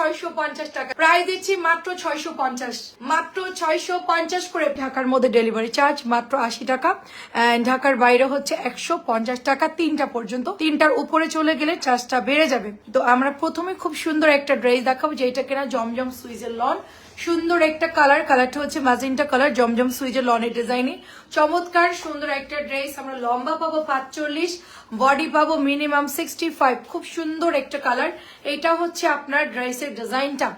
ছয়শো পঞ্চাশ টাকা। প্রায় দিচ্ছি মাত্র ছয়শো পঞ্চাশ। মাত্র ছয়শো পঞ্চাশ করে ঢাকার মধ্যে ডেলিভারি চার্জ, মাত্র আশি টাকা। ঢাকার বাইরে হচ্ছে একশো পঞ্চাশ টাকা, তিনটা পর্যন্ত। তিনটার উপরে চলে গেলে চার্জটা বেড়ে যাবে। তো আমরা প্রথমে খুব সুন্দর একটা ড্রেস দেখাবো যেটা কিনা জমজম সুইজের লন। সুন্দর একটা কালার, কালারটা হচ্ছে ম্যাজেন্টা কালার, জমজম সুইজের ডিজাইনে চমৎকার, সুন্দর একটা ড্রেস আমরা লম্বা পাবো পাঁচচল্লিশ বডি পাবো মিনিমাম সিক্সটি ফাইভ খুব সুন্দর একটা কালার এটা হচ্ছে আপনার ড্রেসের ডিজাইনটা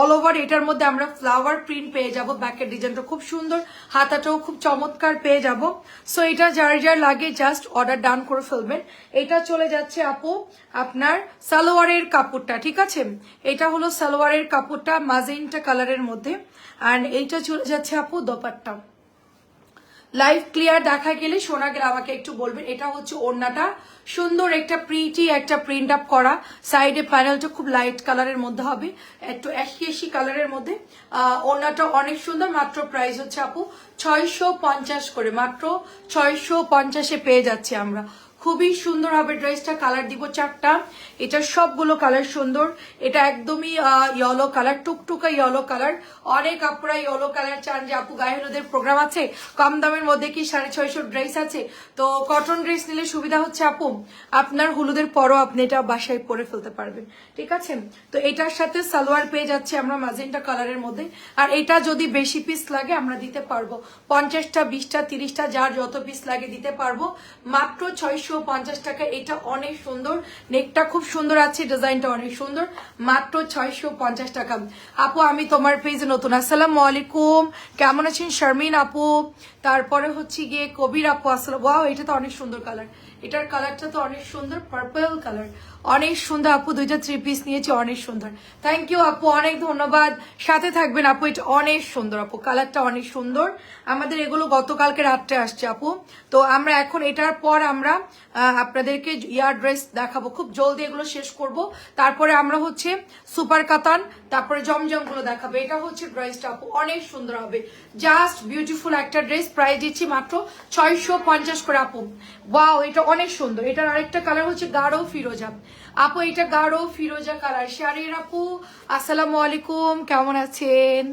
অল ওভার এটার মধ্যে আমরা ফ্লাওয়ার প্রিন্ট পেয়ে যাব ব্যাকের ডিজাইনটা খুব সুন্দর। হাতাটাও খুব চমৎকার পেয়ে যাব। সো এটা যার যার লাগে জাস্ট অর্ডার ডান করে ফেলবেন। এটা চলে যাচ্ছে আপু, আপনার সালোয়ারের কাপড়টা, ঠিক আছে? এটা হলো সালোয়ারের কাপড়টা, মাজেন্টা কালারের মধ্যে। অ্যান্ড এইটা চলে যাচ্ছে আপু দোপাট্টা লাইভ ক্লিয়ার দেখা গেলে সোনা গেলে, আমাকে একটু বলবেন, এটা হচ্ছে ওড়নাটা। সুন্দর একটা প্রিটি একটা প্রিন্ট আপ করা। সাইডে ফাইনালটা খুব লাইট কালারের মধ্যে হবে, একটু একই কালারের মধ্যে। ওড়নাটা অনেক সুন্দর, মাত্র প্রাইস হচ্ছে আপু ছয়শো পঞ্চাশ করে, মাত্র ছয়শো পঞ্চাশে পেয়ে যাচ্ছি আমরা। খুবই সুন্দর হবে ড্রেসটা, কালার দিব চারটা। এটা সবগুলো কালার সুন্দর। এটা একদমই ইয়েলো কালার, টুকটুকা ইয়েলো কালার। অনেক আপুরা ইয়েলো কালার চান যে আপু গায়ে হলুদের প্রোগ্রাম আছে। কম দামের মধ্যে কি সাড়ে ছয়শো ড্রেস আছে? তো কটন ড্রেস নিলে সুবিধা হচ্ছে আপু, আপনার হলুদের পরও আপনি এটা বাসায় পরে ফেলতে পারবেন। ঠিক আছে? তো এটার সাথে সালোয়ার পেয়ে যাচ্ছে আমরা মাজেন্টা কালারের মধ্যে। আর এটা যদি বেশি পিস লাগে আমরা দিতে পারব। পঞ্চাশটা, বিশটা, তিরিশটা, যার যত পিস লাগে দিতে পারব। মাত্র ছয়শো পঞ্চাশ টাকা। এটা অনেক সুন্দর। নেকটা খুব সুন্দর আছে, ডিজাইনটা অনেক সুন্দর। মাত্র ছয়শো পঞ্চাশ টাকা। আপু, আমি তোমার পেজে নতুন। আসসালাম আলাইকুম। কেমন আছেন শারমিন আপু? তারপরে হচ্ছে গিয়ে কবির আপু। আসসালাম ওয়াও এটা তো অনেক সুন্দর কালার এটার কালারটা তো অনেক সুন্দর পার্পল কালার অনেক সুন্দর, আপু দুইটা থ্রি পিস নিয়েছি অনেক সুন্দর। থ্যাংক ইউ আপু, অনেক ধন্যবাদ। সাথে থাকবেন, আপু, এটা অনেক সুন্দর, আপু কালারটা অনেক সুন্দর। আমাদের এগুলো গতকালকে রাত্রে আসছে, আপু। তো আমরা এখন এটার পর আমরা আপনাদেরকে ইয়ার ড্রেস দেখাবো। খুব জলদি এগুলো শেষ করব। তারপরে আমরা হচ্ছে সুপার কাতান, তারপরে জমজমগুলো দেখাবো। এটা হচ্ছে ড্রেসটা, আপু, অনেক সুন্দর হবে। জাস্ট বিউটিফুল একটা ড্রেস, প্রাইস দিচ্ছি মাত্র ছয়শো পঞ্চাশ করে, আপু। ওয়াও এটা অনেক সুন্দর। এটার আরেকটা কালার হচ্ছে গাঢ় ফিরোজা আপু এটা গাঢ়, ফিরোজা কালার। শারির আপু, আসসালামু আলাইকুম, কেমন আছেন?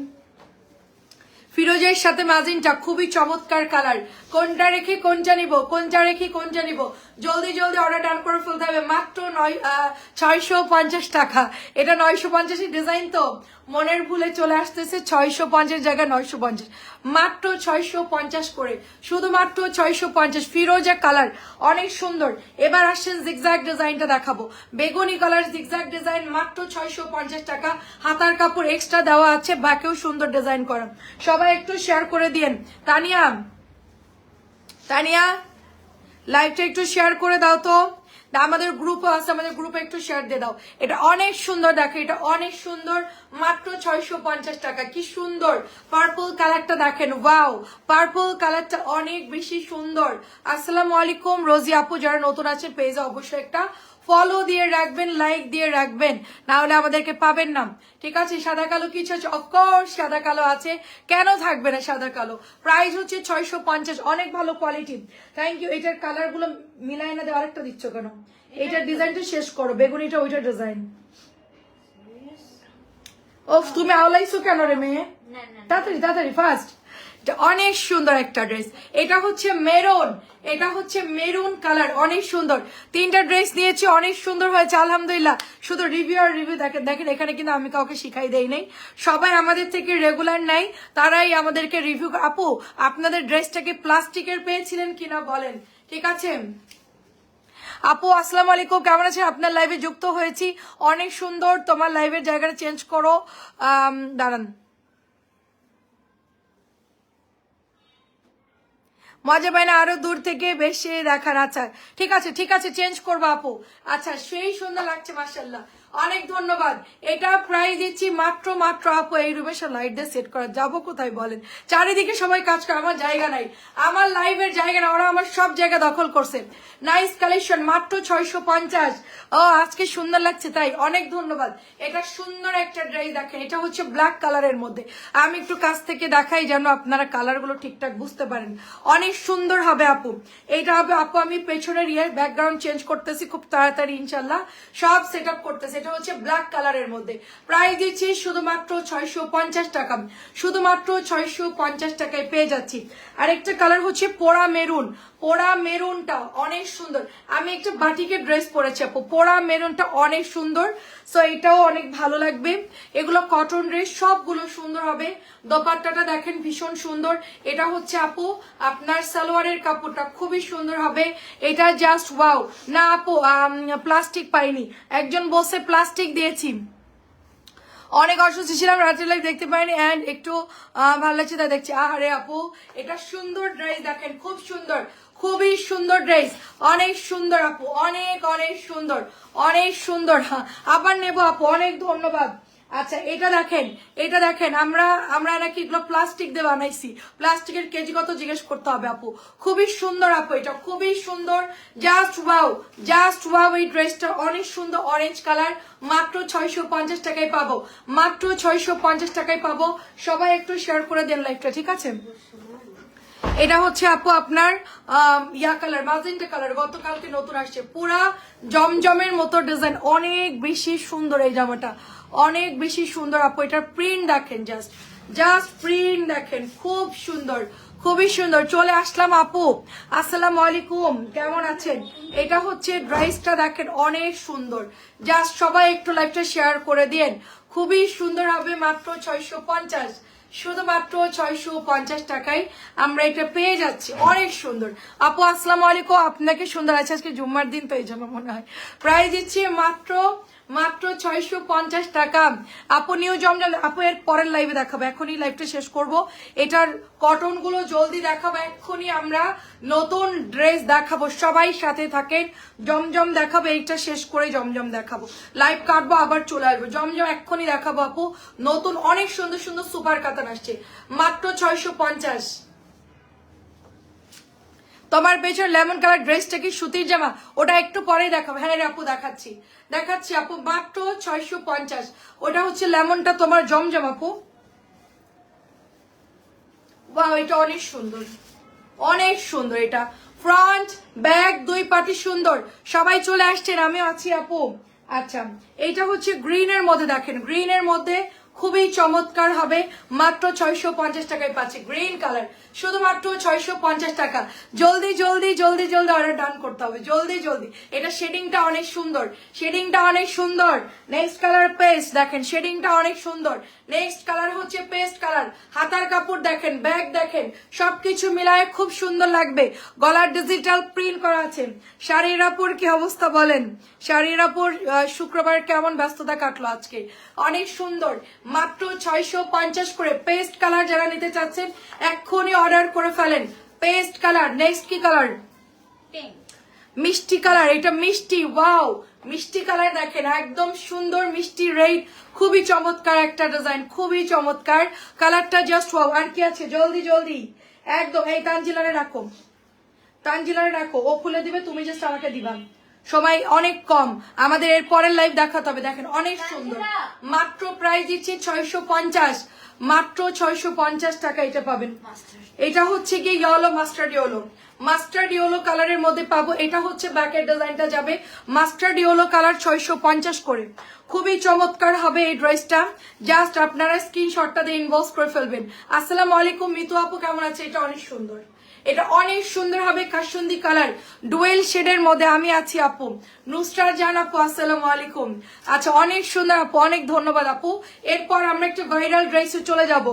ফিরোজের সাথে মাজিনটা খুবই চমৎকার কালার। কোনটা রেখে কোনটা নিব, কোনটা রেখে কোনটা নিব? জলদি জলদি অর্ডার ডান করে ফেলতে হবে। মাত্র নয় ছয়শো পঞ্চাশ টাকা। এটা নয়শো পঞ্চাশের ডিজাইন তো? মনের ভুলে চলে আসতেছে, ছয়শো পঞ্চাশ জায়গায় নয়শো পঞ্চাশ। মাত্র ছয়শো পঞ্চাশ করে। শুধুমাত্র ছয়শো পঞ্চাশ। ফিরোজা কালার অনেক সুন্দর। এবার আসছেন জিগজ্যাগ ডিজাইনটা দেখাবো। বেগুনি কালার জিগজ্যাগ ডিজাইন মাত্র ছয়শো পঞ্চাশ টাকা। হাতার কাপড় এক্সট্রা দেওয়া আছে, বাকেও সুন্দর ডিজাইন করা। সবাই একটু শেয়ার করে দিয়েন। তানিয়া তানিয়া লাইভটা একটু শেয়ার করে দাও তো। আমাদের গ্রুপও আছে, আমাদের গ্রুপে একটু শেয়ার দিয়ে দাও। এটা অনেক সুন্দর দেখো, এটা অনেক সুন্দর, মাত্র ছয়শো পঞ্চাশ টাকা। কি সুন্দর। পার্পল কালারটা দেখেন ওয়াও পার্পল কালারটা অনেক বেশি সুন্দর। আসসালামু আলাইকুম, রোজি আপু, যারা নতুন আছে পেজে অবশ্যই একটা ফলো দিয়ে রাখবেন লাইক দিয়ে রাখবেন না হলে আমাদেরকে পাবেন না। ঠিক আছে? সাদা কালো কিছু আছে? অফকোর্স সাদা কালো আছে। কেন থাকবে না সাদা কালো? প্রাইস হচ্ছে ছয়শো পঞ্চাশ অনেক ভালো কোয়ালিটি থ্যাংক ইউ এটার কালারগুলো মিলাই না দিয়ে আরেকটা দিচ্ছ কেন? এটার ডিজাইনটা শেষ করো বেগুনিটা ওইটার ডিজাইন ও তুমি আওলাইছো কেন রে মেয়ে? তাড়াতাড়ি তাড়াতাড়ি ফার্স্ট অনেক সুন্দর একটা ড্রেস। এটা হচ্ছে মেরুন। এটা হচ্ছে মেরুন কালার, অনেক সুন্দর। তিনটা ড্রেস নিয়েছি, অনেক সুন্দর হয়েছে, আলহামদুলিল্লাহ। শুধু রিভিউ আর রিভিউ দেখেন দেখেন, এখানে কিন্তু আমি কাউকে শিখাই দেই নাই। সবাই আমাদের থেকে রেগুলার নাই, তারাই আমাদেরকে রিভিউ আপু, আপনাদের ড্রেসটাকে প্লাস্টিকের পেয়েছিলেন কিনা বলেন, ঠিক আছে? আপু, আসসালামু আলাইকুম, কেমন আছেন? আপনার লাইভে যুক্ত হয়েছি। অনেক সুন্দর, তোমার লাইভের জায়গাটা চেঞ্জ করো। দাঁড়ান। মজা পায় না আরও দূর থেকে বেশি দেখার আচ্ছা ঠিক আছে ঠিক আছে চেঞ্জ করব আপু। আচ্ছা সেই সুন্দর লাগছে মার্শাল্লাহ অনেক ধন্যবাদ। এটা প্রাইস দিচ্ছি মাত্র মাত্র আপু, এই রুমে সব লাইট দিয়ে সেট করা যাব কোথায় বলেন? চারিদিকে সবাই কাজ করে, আমার জায়গা নাই। আমার লাইভের জায়গা না ওরা আমার সব জায়গা দখল করছে। নাইস কালেকশন মাত্র ছয়শো পঞ্চাশ। ও, আজকে সুন্দর লাগছে তাই, অনেক ধন্যবাদ। এটা সুন্দর একটা ড্রেস দেখেন, এটা হচ্ছে ব্ল্যাক কালারের মধ্যে। আমি একটু কাছ থেকে দেখাই যেন আপনারা কালারগুলো ঠিকঠাক বুঝতে পারেন। অনেক সুন্দর হবে আপু। এটা হবে আপু, আমি পেছনের ইয়ে ব্যাকগ্রাউন্ড চেঞ্জ করতেছি খুব তাড়াতাড়ি, ইনশাল্লাহ। সব সেট আপ করতেছি। এটা হচ্ছে ব্ল্যাক কালারের মধ্যে। প্রাইস দিচ্ছি শুধুমাত্র ছয়শো পঞ্চাশ টাকা। শুধুমাত্র ছয়শো পঞ্চাশ টাকায় পেয়ে যাচ্ছি। আর একটা কালার হচ্ছে পোড়া মেরুন। পোড়া মেরুনটা অনেক সুন্দর। আমি একটা বাটিকের ড্রেস পরেছি, আপু। পোড়া মেরুনটা অনেক সুন্দর। সো এটাও অনেক ভালো লাগবে। এগুলো কটন ড্রেস সবগুলো সুন্দর হবে। দোপাট্টাটা দেখেন ভীষণ সুন্দর। এটা হচ্ছে আপু আপনার সালোয়ারের কাপড়টা খুবই সুন্দর হবে। এটা জাস্ট ওয়াও না আপু প্লাস্টিক পাইনি। একজন বসে প্লাস্টিক দিয়েছি। অনেক অসুস্থ ছিলাম রাত্রে লাইভ দেখতে পাইনি। অ্যান্ড একটু আহ, ভালো লাগছে তাই দেখছি। আরে আপু এটা সুন্দর ড্রেস দেখেন খুব সুন্দর। খুবই সুন্দর ড্রেস অনেক সুন্দর আপু অনেক অনেক সুন্দর। অনেক সুন্দর। আবার নেব আপু অনেক ধন্যবাদ। আচ্ছা এটা দেখেন এটা দেখেন, আমরা আমরা নাকি এগুলো প্লাস্টিক দিয়ে বানাইছি। প্লাস্টিকের কেজি কত জিজ্ঞেস করতে হবে আপু। খুবই সুন্দর আপু এটা, খুবই সুন্দর। জাস্ট ওয়াও জাস্ট ওয়াও এই ড্রেসটা অনেক সুন্দর অরেঞ্জ কালার মাত্র ছয়শো পঞ্চাশ টাকায় পাবো। মাত্র ছয়শো পঞ্চাশ টাকায় পাবো। সবাই একটু শেয়ার করে দেন লাইফটা ঠিক আছে? এটা হচ্ছে আপু আপনার ইয়া কালার মাজেন্টা কালার গতকালকে নতুন আসছে। পুরা জমজমের মতো ডিজাইন অনেক বেশি সুন্দর এই জামাটা। অনেক বেশি সুন্দর। আপু, এটার প্রিন্ট দেখেন জাস্ট জাস্ট প্রিন্ট দেখেন। খুব সুন্দর, খুবই সুন্দর। চলে আসলাম আপু। আসসালামু আলাইকুম। কেমন আছেন? এটা হচ্ছে ড্রাইসটা দেখেন, অনেক সুন্দর। জাস্ট সবাই একটু লাইভটা শেয়ার করে দিন খুবই সুন্দর হবে মাত্র ছয়শো পঞ্চাশ। শুধুমাত্র ছয়শো পঞ্চাশ টাকায় আমরা এটা পেয়ে যাচ্ছি। অনেক সুন্দর। আপু, আসসালামু আলাইকুম। আপনাকে সুন্দর আছে আজকে জুম্মার দিন তো এই জন্য মনে হয়। প্রাইস দিচ্ছি মাত্র মাত্র ছয়শো পঞ্চাশ টাকা। আপু নিউ জমজম, আপু এর পরের লাইভে দেখাবো। এখনই লাইভটা শেষ করব। এটার কটনগুলো জলদি দেখাবো। এক্ষুনি আমরা নতুন ড্রেস দেখাবো। সবাই সাথে থাকেন। জমজম দেখাবো, এইটা শেষ করে জমজম দেখাবো। লাইভ কাটবো, আবার চলে আসব। জমজম এক্ষুনি দেখাবো আপু। নতুন, অনেক সুন্দর সুন্দর সুপার কাতান আসছে। মাত্র ছয়শো পঞ্চাশ। তোমার পেছনে লেমন কালার ড্রেসটা কি সুতির জামা? ওটা একটু পরেই দেখাবো। হ্যাঁ আপু, দেখাচ্ছি। দেখাচ্ছি আপু, মাত্র ছয়শো পঞ্চাশ। ওটা হচ্ছে লেমনটা তোমার জমজম আপু। এটা অনেক সুন্দর। অনেক সুন্দর এটা। ফ্রন্ট ব্যাক দুই পাটি সুন্দর। সবাই চলে আসছেন, আমিও আছি, আপু। আচ্ছা এইটা হচ্ছে গ্রিনের মধ্যে দেখেন। গ্রিনের মধ্যে খুবই চমৎকার হবে। মাত্র ছয়শো পঞ্চাশ টাকায় পাচ্ছি গ্রিন কালার। শুধুমাত্র ছয়শো পঞ্চাশ টাকা। জলদি জলদি জলদি জলদি অর্ডার ডান করতে হবে। জলদি জলদি। এটা শেডিংটা অনেক সুন্দর। শেডিংটা অনেক সুন্দর। নেক্সট কালার পেস্ট দেখেন শেডিংটা অনেক সুন্দর। নেক্সট কালার হচ্ছে পেস্ট কালার হাতার কাপড় দেখেন ব্যাগ দেখেন। সবকিছু মিলায় খুব সুন্দর লাগবে। গলার ডিজিটাল প্রিন্ট করা আছে। শাড়ির আপুর কি অবস্থা বলেন? শাড়ির আপুর শুক্রবার কেমন ব্যস্ততা কাটলো আজকে? অনেক সুন্দর। মাত্র ছয়শো পঞ্চাশ করে পেস্ট কালার যারা নিতে চাচ্ছেন এক্ষুনি অর্ডার করে ফেলেন। পেস্ট কালার নেক্সট কি কালার মিষ্টি কালার এটা মিষ্টি ওয়াও মিষ্টি কালার দেখেন একদম সুন্দর মিষ্টি রেড খুবই চমৎকার একটা ডিজাইন খুবই চমৎকার। কালারটা জাস্ট ওয়াও আর কি আছে? জলদি জলদি। একদম এই তানজিলারে রাখো। তানজিলারে রাখো ও খুলে দিবে তুমি জাস্ট আমাকে দিবা। সময় অনেক কম। আমাদের এর পরের লাইভ দেখাতে হবে। দেখেন অনেক সুন্দর। মাত্র প্রাইস দিচ্ছি ছয়শো পঞ্চাশ। মাত্র ছয়শো পঞ্চাশ টাকা এটা পাবেন। এটা হচ্ছে কি yellow mustard yellow mustard yellow কালারের মধ্যে পাবো। এটা হচ্ছে ব্যাকের ডিজাইনটা যাবে। মাস্টার্ড ইয়েলো কালার ছয়শো পঞ্চাশ করে। খুবই চমৎকার হবে এই ড্রেসটা জাস্ট আপনারা স্ক্রিনশটটা দিয়ে ইনবক্স করে ফেলবেন। আসসালামু আলাইকুম মিতু আপু কেমন আছে? এটা অনেক সুন্দর। এটা অনেক সুন্দর হবে কাসুন্দি কালার। ডুয়েল শেডের মধ্যে আমি আছি, আপু। নুসরাত জান, আপু, আসসালামু আলাইকুম। আচ্ছা অনেক সুন্দর, আপু, অনেক ধন্যবাদ, আপু। এরপর আমরা একটা ভাইরাল ড্রেসে চলে যাব।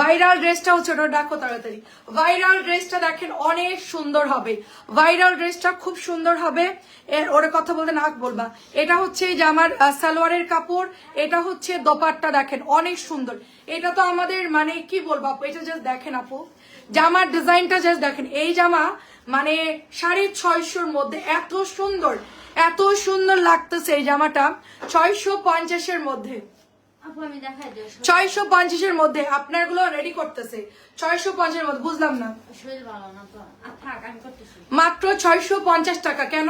ভাইরাল ড্রেসটা হচ্ছে ওটা ডাকো তাড়াতাড়ি। ভাইরাল ড্রেসটা দেখেন, অনেক সুন্দর হবে। ভাইরাল ড্রেসটা খুব সুন্দর হবে। এর, ওরে কথা বলতে নাক বলবা। এটা হচ্ছে যে আমার সালোয়ারের কাপড়, এটা হচ্ছে দোপাট্টা দেখেন, অনেক সুন্দর। এটা তো আমাদের মানে কি বলব, আপু? এটা জাস্ট দেখেন, আপু। জামার ডিজাইনটা জাস্ট দেখেন এই জামা মানে সাড়ে ছয়শোর মধ্যে এত সুন্দর এত সুন্দর লাগতেছে এই জামাটা ছয়শো পঞ্চাশের মধ্যে। ছয়শো পঞ্চাশের মধ্যে আপনারগুলো রেডি করতেছে ছয়শো পঞ্চাশের মধ্যে বুঝলাম না। মাত্র ছয়শো পঞ্চাশ টাকা কেন?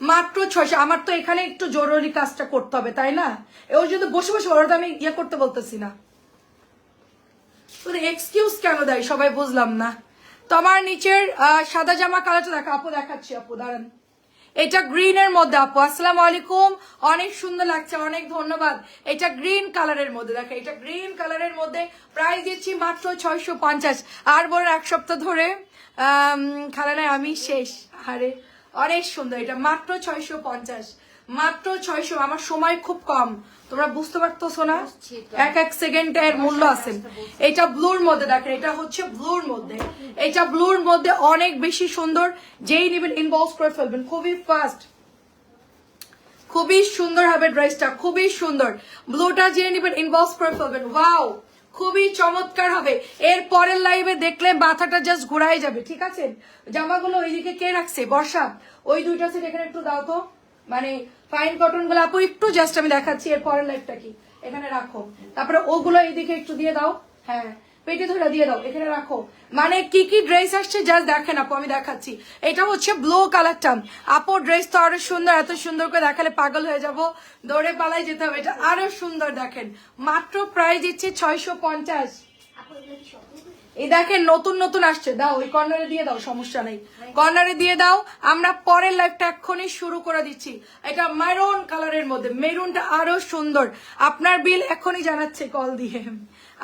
মাত্র ছয়শো আমার তো এখানে একটু জরুরি কাজটা করতে হবে তাই না? ও যদি বসে বসে ওরা তো আমি ইয়ে করতে বলতেছি না। এক্সকিউজ কেন দেয়? সবাই বুঝলাম না। তোমার নিচের সাদা জামা কালারটা দেখা। আপু দেখাচ্ছি, আপু, দাঁড়ান। এটা গ্রিনের মধ্যে, আপু। আসসালামু আলাইকুম। অনেক সুন্দর লাগছে, অনেক ধন্যবাদ। এটা গ্রিন কালারের মধ্যে, দেখো। এটা গ্রিন কালারের মধ্যে প্রাইস দিচ্ছি মাত্র ছয়শো পঞ্চাশ। আর বলেন এক সপ্তাহ ধরে খালানায় আমি শেষ। আরে, অনেক সুন্দর। এটা মাত্র ছয়শো পঞ্চাশ। মাত্র ছয়শো আমার সময় খুব কম। তোমরা বুঝতে পারতেছো না। এক এক সেকেন্ডের মূল্য আছে। এটা ব্লুর মধ্যে দেখেন এটা হচ্ছে ব্লুর মধ্যে। এটা ব্লুর মধ্যে অনেক বেশি সুন্দর। যেই নেবেন ইনবক্স করে ফেলবেন। খুবই ফাস্ট খুবই সুন্দর হবে ড্রেসটা খুবই সুন্দর। ব্লুটা যে নেবেন ইনবক্স করে ফেলবেন। ওয়াও খুবই চমৎকার হবে এর পরের লাইভে দেখলে মাথাটা জাস্ট ঘোরাই যাবে ঠিক আছে? জামাগুলো ওইদিকে কে রাখছে? বর্ষা। ওই দুইটা সেট এখানে একটু দাও তো। মানে ফাইন কটনগুলো আপু একটু জাস্ট আমি দেখাচ্ছি, এর পরের লাইভটা কি? এখানে রাখো। তারপরে ওগুলো এইদিকে একটু দিয়ে দাও। হ্যাঁ পেটে ধরে দিয়ে দাও, এখানে রাখো। মানে কি কি ড্রেস আসছে জাস্ট দেখেন আপু, আমি দেখাচ্ছি। এটা হচ্ছে ব্লু কালারটা আপু ড্রেস তো আরও সুন্দর, এত সুন্দর করে দেখালে পাগল হয়ে যাব। দৌড়ে পালাই যেতে হবে, এটা আরও সুন্দর দেখেন। মাত্র প্রাইস দিচ্ছে ছয়শো পঞ্চাশ। এই দেখেন, নতুন নতুন আসছে। দাও, ওই কর্নারে দিয়ে দাও, সমস্যা নেই। কর্নারে দিয়ে দাও, আমরা পরের লাইফটা এক্ষুনি শুরু করে দিচ্ছি। এটা মেরুন কালারের মধ্যে মেরুনটা আরও সুন্দর। আপনার বিল এখনই জানাচ্ছে কল দিয়ে।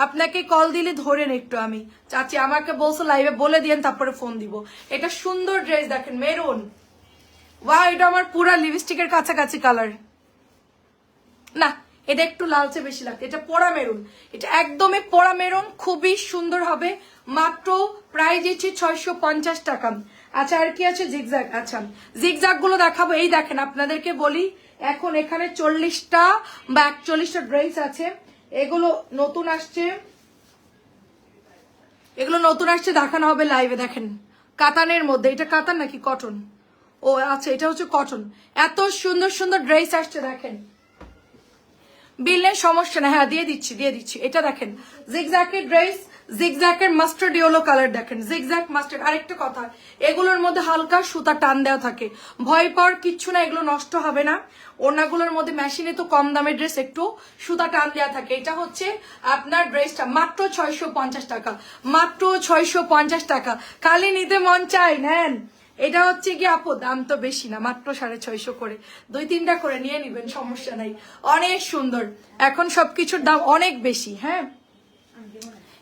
আপনাকে কল দিলে ধরেন একটু আমি। চাচি আমাকে বলছো লাইভে বলে দিয়েন, তারপরে ফোন দিব। এটা সুন্দর ড্রেস দেখেন মেরুন ওয়া এটা আমার পুরা লিপস্টিকের কাছাকাছি কালার না এটা একটু লালচে বেশি লাগছে। এটা পোড়া মেরুন। এটা একদমই পোড়া মেরুন, খুবই সুন্দর হবে। মাত্র প্রাইস দিচ্ছি ছয়শো পঞ্চাশ টাকা। আচ্ছা আর কি আছে? জিগজ্যাগ আচ্ছা জিগজ্যাগগুলো দেখাবো। এই দেখেন, আপনাদেরকে বলি, এখন এখানে চল্লিশটা বা একচল্লিশটা ড্রেস আছে। এগুলো নতুন আসছে। এগুলো নতুন আসছে, দেখানো হবে লাইভে দেখেন, কাতানের মধ্যে। এটা কাতান নাকি কটন? ও আচ্ছা এটা হচ্ছে কটন। এত সুন্দর সুন্দর ড্রেস আসছে, দেখেন। বিলের সমস্যা না হ্যাঁ দিয়ে দিচ্ছি দিয়ে দিচ্ছি। এটা দেখেন জিগজ্যাকের ড্রেস জিগজ্যাকের মাস্টার্ড ইয়েলো কালার দেখেন। জিগজ্যাক মাস্টার্ড আরেকটা কথা, এগুলোর মধ্যে হালকা সুতা টান দেওয়া থাকে। ভয় পাওয়ার কিচ্ছু না, এগুলো নষ্ট হবে না। ওনাগুলোর মধ্যে মেশিনে তো কম দামের ড্রেস একটু সুতা টান দেওয়া থাকে। এটা হচ্ছে আপনার ড্রেসটা মাত্র ছয়শো পঞ্চাশ টাকা, মাত্র ছয়শো পঞ্চাশ টাকা। খালি নিতে মন চাই নেন। এটা হচ্ছে কি আপু, দাম তো বেশি না, মাত্র সাড়ে ছয়শো করে। দুই তিনটা করে নিয়ে নিবেন, সমস্যা নাই। অনেক সুন্দর। এখন সবকিছুর দাম অনেক বেশি হ্যাঁ?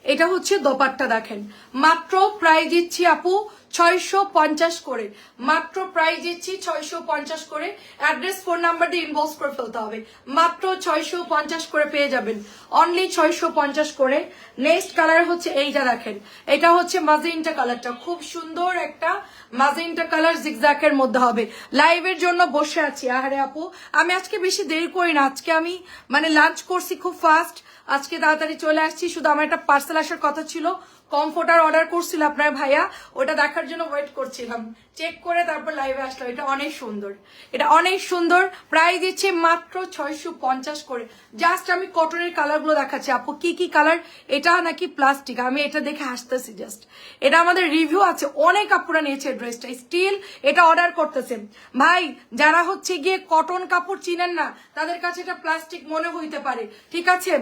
এটা হচ্ছে দোপাট্টা দেখেন। মাত্র প্রায় দিচ্ছি আপু ছয়শো পঞ্চাশ করে। মাত্র প্রাইস দিচ্ছি ছয়শো পঞ্চাশ করে। অ্যাড্রেস ফোন নাম্বার দিয়ে ইনবক্স করে ফেলতে হবে। মাত্র ছয়শো পঞ্চাশ করে পেয়ে যাবেন। অনলি ছয়শো পঞ্চাশ করে। নেক্সট কালার হচ্ছে এইটা দেখেন। এটা হচ্ছে মাজিনটা কালারটা খুব সুন্দর একটা মাজিনটা কালার জিগজ্যাকের মধ্যে হবে। লাইভের জন্য বসে আছি। আহারে আপু, আমি আজকে বেশি দেরি করি না। আজকে আমি মানে লাঞ্চ করছি খুব ফাস্ট আজকে তাড়াতাড়ি চলে আসছি। শুধু আমার একটা পার্সেল আসার কথা ছিল। কমফোর্টার অর্ডার করছিল আপনার ভাইয়া, ওটা দেখার জন্য ওয়েট করছিলাম। চেক করে তারপর লাইভে আসলো এটা অনেক সুন্দর। এটা অনেক সুন্দর। প্রাইস দিচ্ছে মাত্র ছয়শো পঞ্চাশ করে। জাস্ট আমি কটনের কালারগুলো দেখাচ্ছি। আপু, কি কি কালার এটা নাকি প্লাস্টিক আমি এটা দেখে হাসতেছি জাস্ট এটা আমাদের রিভিউ আছে। অনেক আপুরা নিয়েছে ড্রেসটা স্টিল এটা অর্ডার করতেছে। ভাই, যারা হচ্ছে গিয়ে কটন কাপড় চিনেন না, তাদের কাছে এটা প্লাস্টিক মনে হইতে পারে। ঠিক আছে?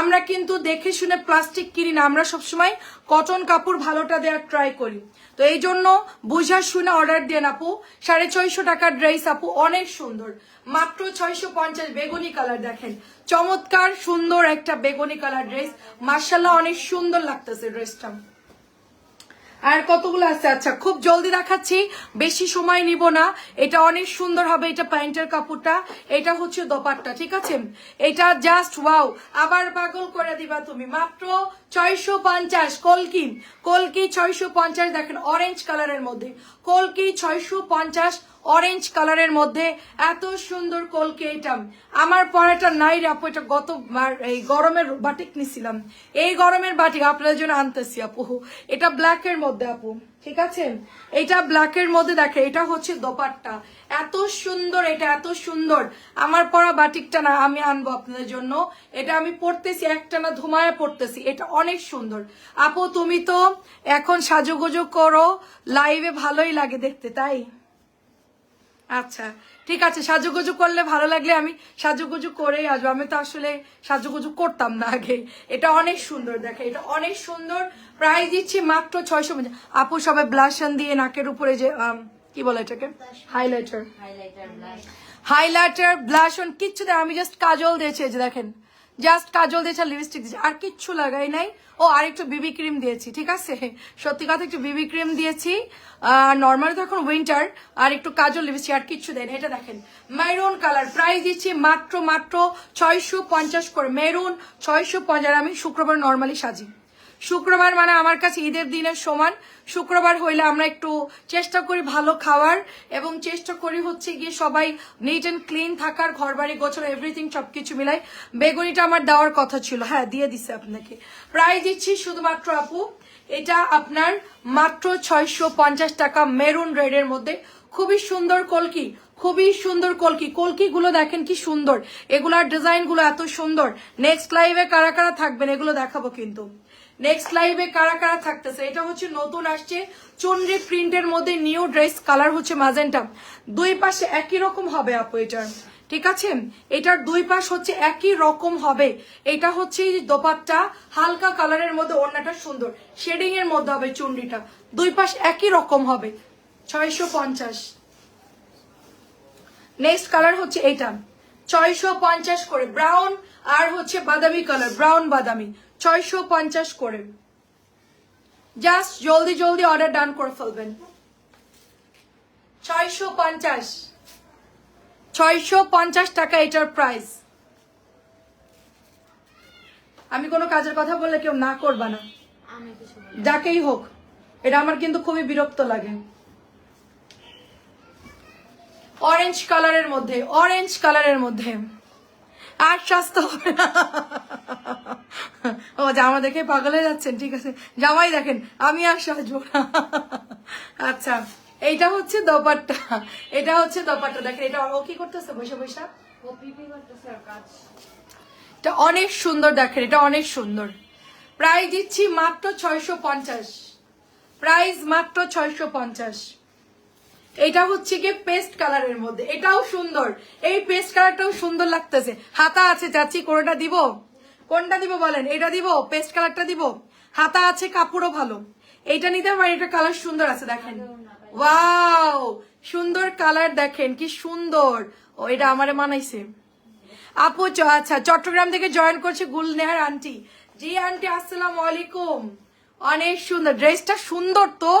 আমরা কিন্তু দেখে শুনে প্লাস্টিক কিনি না। আমরা সবসময় কটন কাপড় ভালোটা দেওয়ার ট্রাই করি। তো এই জন্য বুঝার শুনে অর্ডার দেন আপু। সাড়ে ছয়শো টাকার ড্রেস আপু, অনেক সুন্দর। মাত্র ছয়শো পঞ্চাশ বেগুনি কালার দেখেন। চমৎকার সুন্দর একটা বেগুনি কালার ড্রেস মার্শাল্লাহ অনেক সুন্দর লাগতেছে ড্রেসটা আর কতগুলো আছে? আচ্ছা খুব জলদি দেখাচ্ছি। বেশি সময় নিব না। এটা অনেক সুন্দর হবে এটা প্যান্টের কাপড়টা। এটা হচ্ছে দোপারটা ঠিক আছে? এটা জাস্ট ওয়াও আবার পাগল করে দিবা তুমি। মাত্র ছয়শো পঞ্চাশ। কলকি কলকি ছয়শো পঞ্চাশ। দেখেন অরেঞ্জ কালারের মধ্যে। কলকি ছয়শো পঞ্চাশ অরেঞ্জ কালারের মধ্যে এত সুন্দর কলকে এটা। আমার পরাটা নাই আপু, এটা গত এই গরমের বাটিক নিছিলাম। এই গরমের বাটিক আপনাদের জন্য আনতেছি আপু। এটা ব্ল্যাকের মধ্যে আপু, ঠিক আছে? এটা ব্ল্যাকের মধ্যে দেখে, এটা হচ্ছে দোপাট্টা। এত সুন্দর এটা, এত সুন্দর। আমার পরা বাটিকটা না আমি আনব আপনাদের জন্য। এটা আমি পড়তেছি একটা না ধুমায় পড়তেছি এটা অনেক সুন্দর। আপু, তুমি তো এখন সাজুগুজু করো লাইভে ভালোই লাগে দেখতে, তাই? আচ্ছা ঠিক আছে সাজুগুজু করলে ভালো লাগলে আমি সাজুগুজু করেই আসব। আমি তো আসলে সাজুগুজু করতাম না আগে। এটা অনেক সুন্দর দেখে এটা অনেক সুন্দর। প্রাইস দিচ্ছি মাত্র ছয়শো আপু সবাই ব্লাশন দিয়ে নাকের উপরে যে কি বলে এটাকে? Highlighter highlighter blush highlighter blush on কিচ্ছু দেয় আমি জাস্ট কাজল দিয়েছি যে দেখেন। জাস্ট কাজল দিয়েছে লিপস্টিক দিয়েছে, আর কিচ্ছু লাগাই নাই। ও আর একটু বিবি ক্রিম দিয়েছি, ঠিক আছে? সত্যি কথা, একটু বিবি ক্রিম দিয়েছি। নর্মালি তো এখন উইন্টার আর একটু কাজল লিপস্টিক আর কিচ্ছু দেয় না। এটা দেখেন মেরুন কালার প্রাইস দিচ্ছি মাত্র মাত্র ছয়শো পঞ্চাশ করে মেরুন ছয়শো পঞ্চাশ, আমি শুক্রবার নর্মালি সাজি। শুক্রবার মানে আমার কাছে ঈদের দিনের সমান। শুক্রবার হইলে আমরা একটু চেষ্টা করি ভালো খাওয়ার এবং চেষ্টা করি হচ্ছে গিয়ে সবাই নিট অ্যান্ড ক্লিন থাকার ঘর বাড়ি গোছানো এভরিথিং সবকিছু মিলাই। বেগুনিটা আমার দেওয়ার কথা ছিল। হ্যাঁ দিয়ে দিছে আপনাকে। প্রায় দিচ্ছি শুধুমাত্র আপু। এটা আপনার মাত্র ছয়শো পঞ্চাশ টাকা মেরুন রেডের মধ্যে। খুবই সুন্দর কলকি, খুবই সুন্দর কলকি। কলকি গুলো দেখেন কি সুন্দর। এগুলার ডিজাইনগুলো এত সুন্দর। নেক্সট লাইভে কারা কারা থাকবেন এগুলো দেখাবো কিন্তু। নেক্সট লাইভে কারা কারা থাকতেছে? এটা হচ্ছে নতুন আসছে। চন্দ্রী প্রিন্টের মধ্যে নিউ ড্রেস, কালার হচ্ছে মাজেন্টা দুই পাশে একই রকম হবে আপু এটার। ঠিক আছে? এটার দুই পাশ হচ্ছে একই রকম হবে। এটা হচ্ছে এই দোপাট্টা, হালকা কালারের মধ্যে ওড়নাটা সুন্দর। শেডিং এর মধ্যে হবে চুনরিটা দুই পাশ একই রকম হবে। ছয়শো পঞ্চাশ। নেক্সট কালার হচ্ছে এইটা ছয়শো পঞ্চাশ করে ব্রাউন আর হচ্ছে বাদামি কালার ব্রাউন বাদামি। ছয়শো পঞ্চাশ করে। জাস্ট জলদি জলদি অর্ডার ডান করে ফেলবেন। ছয়শো পঞ্চাশ। ছয়শো পঞ্চাশ টাকা এটার প্রাইস আমি কোনো কাজের কথা বললে কেউ না করবা না। যাকেই হোক এটা আমার কিন্তু খুবই বিরক্ত লাগে। অরেঞ্জ কালারের মধ্যে অরেঞ্জ কালারের মধ্যে। আর স্বাস্থ্য হবে না। ও জামা দেখে পাগল হয়ে যাচ্ছেন ঠিক আছে। জামাই দেখেন আমি আর সাজবো না। আচ্ছা এইটা হচ্ছে দোপাট্টা। এটা হচ্ছে দোপাট্টা দেখেন এটা ও কি করতেছে? বসে বসে। ও পিপি করতেছে আর কাজ। এটা অনেক সুন্দর দেখেন এটা অনেক সুন্দর। প্রাইস দিচ্ছি মাত্র ছয়শো পঞ্চাশ। প্রাইস মাত্র ছয়শো পঞ্চাশ। এটা হচ্ছে কি পেস্ট কালারের মধ্যে। এটাও সুন্দর। এই পেস্ট কালারটাও সুন্দর লাগতেছে। হাতা আছে চাচ্ছি কোনটা দিব? কোনটা দিব বলেন? এটা দিব পেস্ট কালারটা দিব? হাতা আছে, কাপড়ও ভালো। এইটা নিতে পারেন, এটা কালার সুন্দর আছে, দেখেন। ওয়াও সুন্দর কালার দেখেন, কি সুন্দর। ও, এটা আমারে মানাইছে। আপু আচ্ছা চট্টগ্রাম থেকে জয়েন করছে গুলনেহার আন্টি জি আন্টি আসসালাম আলাইকুম। অনেক সুন্দর। ড্রেসটা সুন্দর তো?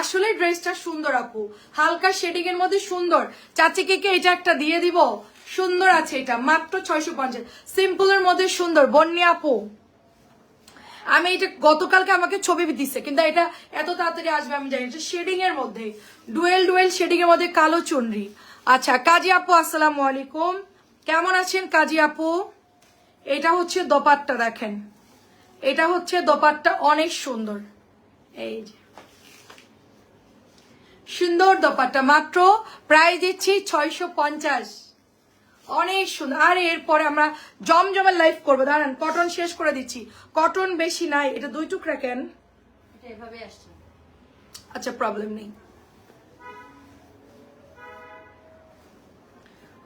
আসলে ড্রেসটা সুন্দর, আপু। হালকা শেডিং এর মধ্যে সুন্দর। চাচিকে কি এটা একটা দিয়ে দিব? সুন্দর আছে এটা, মাত্র ছয়শো পঞ্চাশ। সিম্পলের মধ্যে সুন্দর। বন্যা আপু, আমি এটা গতকালকে আমাকে ছবি দিচ্ছে কিন্তু এটা এত তাড়াতাড়ি আসবে আমি জানি এটা শেডিং এর মধ্যে, ডুয়েল ডুয়েল শেডিং এর মধ্যে কালো চুনরি। আচ্ছা কাজী আপু, আসসালামু আলাইকুম। কেমন আছেন কাজী আপু? এটা হচ্ছে দোপাট্টা, দেখেন। এটা হচ্ছে দোপাট্টা অনেক সুন্দর। এই যে। সুন্দর দোপাট্টা মাত্র প্রাইস দিচ্ছি ছয়শো পঞ্চাশ। অনেক সুন্দর। আর এরপরে আমরা জমজমের লাইফ করব। দাঁড়ান কটন শেষ করে দিচ্ছি। কটন বেশি নাই এটা দুই টুকরা কেন? এভাবে আসছে। আচ্ছা প্রবলেম নেই।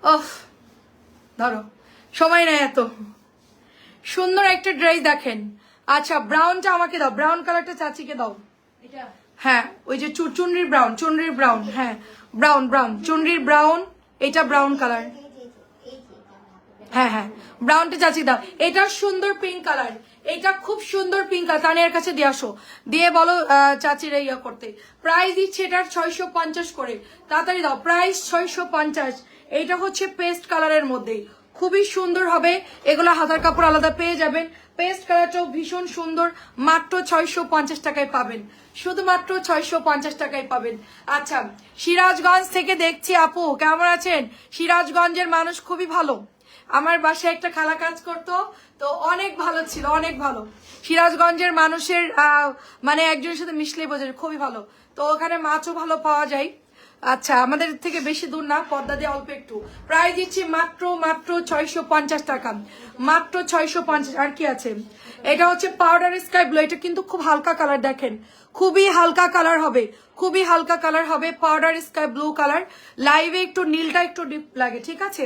ওফ ধরো সময় নেই এত। সুন্দর একটা ড্রেস দেখেন। আচ্ছা ব্রাউনটা আমাকে দাও। ব্রাউন কালারটা চাচিকে দাও। হ্যাঁ ওই যে চুনরির ব্রাউন চুনরির ব্রাউন হ্যাঁ। ব্রাউন ব্রাউন চুনরির ব্রাউন এটা ব্রাউন কালার হ্যাঁ হ্যাঁ। ব্রাউনটা চাচি দাও। এটা সুন্দর পিঙ্ক কালার এটা খুব সুন্দর পিঙ্ক কালার তানিয়ার কাছে দিয়ে আসো। দিয়ে বলো চাচির ইয়া করতে। প্রাইস দিচ্ছে এটার ছয়শো পঞ্চাশ করে। তাড়াতাড়ি দাও প্রাইস ছয়শো পঞ্চাশ। এইটা হচ্ছে পেস্ট কালারের মধ্যে। খুবই সুন্দর হবে। এগুলো হাতার কাপড় আলাদা পেয়ে যাবেন। পেস্ট কালারটাও ভীষণ সুন্দর। মাত্র ছয়শো পঞ্চাশ টাকায় পাবেন। শুধুমাত্র ছয়শো পঞ্চাশ টাকায় পাবেন। আচ্ছা সিরাজগঞ্জ থেকে দেখছি আপু, কেমন আছেন? সিরাজগঞ্জের মানুষ খুবই ভালো। আমার বাসায় একটা খালা কাজ করতো, তো অনেক ভালো ছিল, অনেক ভালো। সিরাজগঞ্জের মানুষের মানে একজনের সাথে মিশলেই বোঝা খুবই ভালো। তো ওখানে মাছও ভালো পাওয়া যায়। আচ্ছা আমাদের থেকে বেশি দূর না, পদ্মা দিয়ে অল্প একটু। প্রায় দিচ্ছি মাত্র মাত্র ছয়শো পঞ্চাশ টাকা। মাত্র ছয়শো পঞ্চাশ, আর কি আছে? এটা হচ্ছে পাউডার স্কাই ব্লু এটা কিন্তু খুব হালকা কালার দেখেন। খুবই হালকা কালার হবে, খুবই হালকা কালার হবে পাউডার স্কাই ব্লু কালার লাইভে একটু, নীলটা একটু ডিপ লাগে, ঠিক আছে?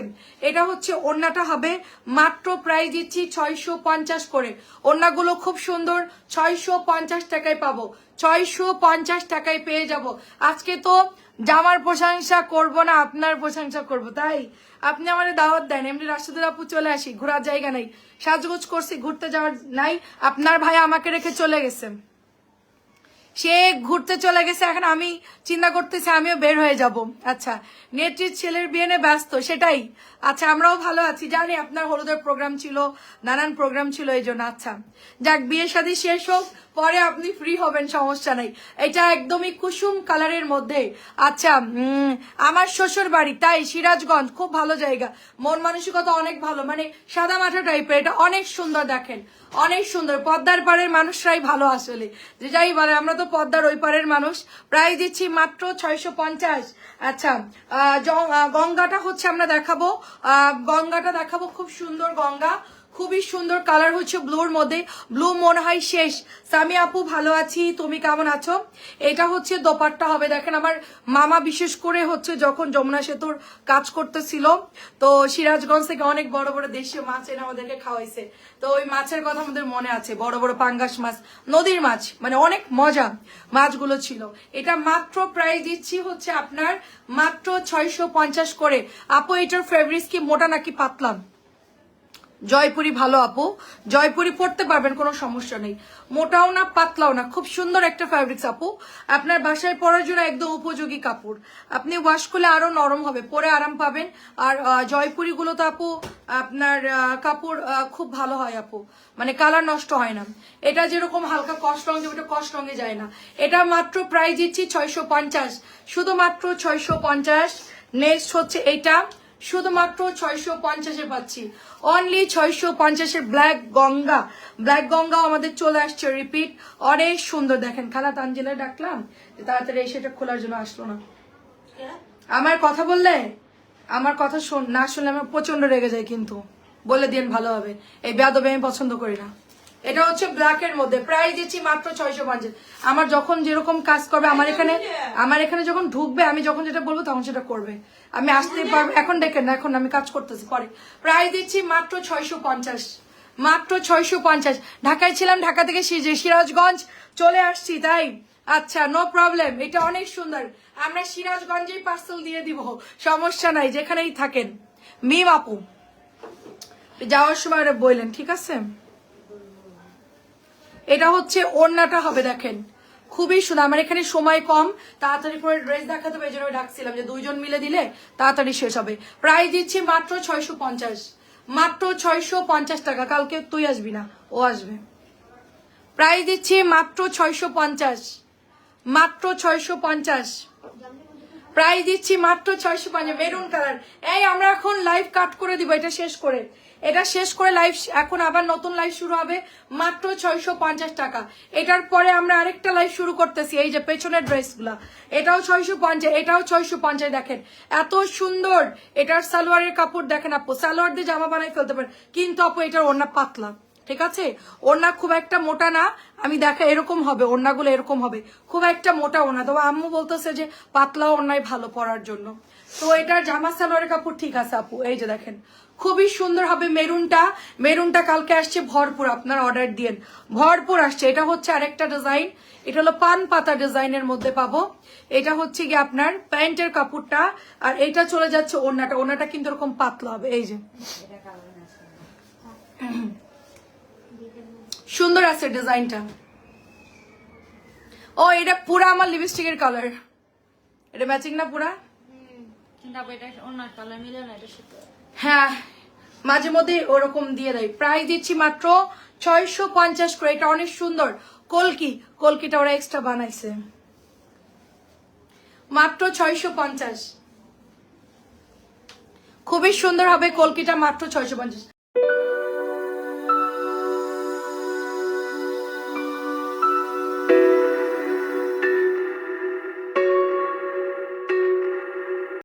এটা হচ্ছে, ওড়নাটা হবে মাত্র প্রাইস দিচ্ছি ছয়শো পঞ্চাশ করে। ওড়নাগুলো খুব সুন্দর, ছয়শো পঞ্চাশ টাকায় পাবো, ছয়শো পঞ্চাশ টাকায় পেয়ে যাব। আজকে তো জামার প্রশংসা করব না, আপনার প্রশংসা করব, তাই? আপনি আমার দাওয়াত দেন, এমনি রাষ্ট্রদূত আপু চলে আসি, ঘোরার জায়গা নাই। সাজগোজ করছি, ঘুরতে যাওয়ার নাই, আপনার ভাই আমাকে রেখে চলে গেছে। সে ঘুরতে চলে গেছে, এখন আমি চিন্তা করতেছি আমিও বের হয়ে যাব। আচ্ছা নেত্রীর ছেলের বিয়ে নিয়ে ব্যস্ত, সেটাই। আচ্ছা আমরাও ভালো আছি, জানি আপনার হলুদের প্রোগ্রাম ছিল, নানান প্রোগ্রাম ছিল এই জন্য। আচ্ছা যাক, বিয়ে শাদী শেষ হোক পরে আপনি ফ্রি হবেন, সমস্যা নাই। এটা একদমই কুসুম কালারের মধ্যে। আচ্ছা আমার শ্বশুর বাড়ি তাই সিরাজগঞ্জ, খুব ভালো জায়গা। মন মানসিকতা অনেক ভালো মানে সাদা মাঠা টাইপের এটা অনেক সুন্দর দেখেন। অনেক সুন্দর, পদ্মার পাড়ের মানুষরাই ভালো আসলে। যে যাই বলে, আমরা তো পদ্মার ওই পাড়ের মানুষ। প্রায় দিচ্ছি মাত্র ছয়শো পঞ্চাশ। আচ্ছা গঙ্গাটা হচ্ছে আমরা দেখাবো। গঙ্গাটা দেখাবো, খুব সুন্দর গঙ্গা। খুবই সুন্দর কালার হচ্ছে ব্লুর মধ্যে। ব্লু মনে হয় শেষ। সামি আপু, ভালো আছি। তুমি কেমন আছো? এটা হচ্ছে দোপাট্টা হবে। দেখেন আমার মামা বিশেষ করে হচ্ছে যখন যমুনা সেতুর কাজ করতেছিল, তো সিরাজগঞ্জ থেকে অনেক বড় বড় দেশীয় মাছ এনে আমাদেরকে খাওয়াইছে। তো ওই মাছের কথা আমাদের মনে আছে। বড় বড় পাঙ্গাস মাছ, নদীর মাছ মানে অনেক মজা মাছগুলো ছিল। এটা মাত্র প্রাইস দিচ্ছি হচ্ছে আপনার মাত্র ছয়শো পঞ্চাশ করে। আপু, এটার ফেব্রিক্স কি? মোটা নাকি পাতলা? জয়পুরি ভালো আপু। জয়পুরি পড়তে পারবেন, কোনো সমস্যা নেই। মোটাও না, পাতলাও না, খুব সুন্দর একটা ফ্যাব্রিক্স আপু। আপনার বাসায় পরার জন্য একদম উপযোগী কাপড়। আপনি ওয়াশ করলে আরও নরম হবে, পরে আরাম পাবেন। আর জয়পুরিগুলো তো আপু, আপনার কাপড় খুব ভালো হয় আপু। মানে কালার নষ্ট হয় না। এটা যেরকম হালকা কষ্ট রঙে, ওটা কষ্ট রঙে যায় না। এটা মাত্র প্রাইস দিচ্ছি ছয়শো পঞ্চাশ। শুধুমাত্র ছয়শো পঞ্চাশ। নেক্সট হচ্ছে এটা শুধুমাত্র ছয়শো পঞ্চাশে পাচ্ছি। অনলি ছয়শো পঞ্চাশের ব্ল্যাক গঙ্গা ব্ল্যাক গঙ্গা আমাদের চলে আসছে রিপিট অনেক সুন্দর দেখেন। খালা তানজিলা ডাকলাম তাড়াতাড়ি এসে এটা খোলার জন্য আসলো না। আমার কথা বললে? আমার কথা শোন না শুনলে আমার প্রচণ্ড রেগে যায় কিন্তু। বলে দিন ভালো হবে। এই বেয়াদবে আমি পছন্দ করি না। এটা হচ্ছে ব্ল্যাক এর মধ্যে। প্রাইস দিচ্ছি মাত্র ছয়শো পঞ্চাশ। আমার যখন যেরকম কাজ করবে আমার এখানে আমার এখানে যখন ঢুকবে আমি যখন যেটা বলব তখন সেটা করবে। আমি আসতে পারব এখন দেখেন না এখন আমি কাজ করতেছি পরে। প্রাইস দিচ্ছি মাত্র ছয়শো পঞ্চাশ। মাত্র ছয়শো পঞ্চাশ। ঢাকায় ছিলাম ঢাকা থেকে সিরাজগঞ্জ চলে আসছি তাই? আচ্ছা নো প্রবলেম এটা অনেক সুন্দর। আমরা সিরাজগঞ্জেই পার্সেল দিয়ে দিব সমস্যা নাই যেখানেই থাকেন। মিম আপু যাওয়ার সময় বললেন ঠিক আছে? এটা হচ্ছে ওড়নাটা হবে, দেখেন। খুবই সুন্দর, আমার এখানে সময় কম, তাড়াতাড়ি করে ড্রেস দেখাতে হবে এই ডাকছিলাম যে দুইজন মিলে দিলে তাড়াতাড়ি শেষ হবে। প্রাইস দিচ্ছি মাত্র ছয়শো পঞ্চাশ। মাত্র ছয়শো পঞ্চাশ টাকা, কালকে তুই আসবি না, ও আসবে। প্রাইস দিচ্ছি মাত্র ছয়শো পঞ্চাশ। মাত্র ছয়শো পঞ্চাশ। প্রাইস দিচ্ছি মাত্র ছয়শো পঞ্চাশ, মেরুন কালার। এই, আমরা এখন লাইভ কাট করে দিব, এটা শেষ করে। এটা শেষ করে লাইভ এখন আবার নতুন লাইভ শুরু হবে মাত্র ছয়শো পঞ্চাশ টাকা। এটার পরে আমরা আরেকটা লাইভ শুরু করতেছি, এই যে পেছনের ড্রেসগুলা এটাও ছয়শো পঞ্চাশ, এটাও ছয়শো পঞ্চাশ দেখেন। এত সুন্দর, এটার সালোয়ারের কাপড় দেখেন আপু, সালোয়ার দিয়ে জামা বানাই ফেলতে পারেন। কিন্তু আপু, এটার ওড়না পাতলা, ঠিক আছে? ওড়না খুব একটা মোটা না, আমি দেখা এরকম হবে, ওড়নাগুলো এরকম হবে। খুব একটা মোটা ওড়না তবে আম্মু বলতেছে যে পাতলা ওড়নাই ভালো পরার জন্য। তো এটার জামা সালোয়ারের কাপড় ঠিক আছে আপু, এই যে দেখেন। খুবই সুন্দর হবে মেরুনটা। মেরুনটা কালকে আসছে ভরপুর, আপনার অর্ডার দিয়ে। ভরপুর আসছে। এটা হচ্ছে আরেকটা ডিজাইন এটা হলো পান পাতা ডিজাইনের মধ্যে পাবো। এটা হচ্ছে গিয়ে আপনার প্যান্টের কাপড়টা। আর এটা চলে যাচ্ছে ওড়নাটা। ওড়নাটা কিন্তু এরকম পাতলা হবে। এই যে। সুন্দর আছে ডিজাইনটা। ও, এটা পুরা আমার লিপস্টিকের কালার এটা ম্যাচিং না পুরা? হ্যাঁ মাঝে মধ্যে ওরকম দিয়ে দেয়। প্রাইস দিচ্ছি মাত্র ছয়শো পঞ্চাশ করে। এটা অনেক সুন্দর। কলকি, কলকিটা ওরা এক্সট্রা বানাইছে। মাত্র ছয়শো পঞ্চাশ। খুবই সুন্দর হবে কলকিটা মাত্র ছয়শো পঞ্চাশ।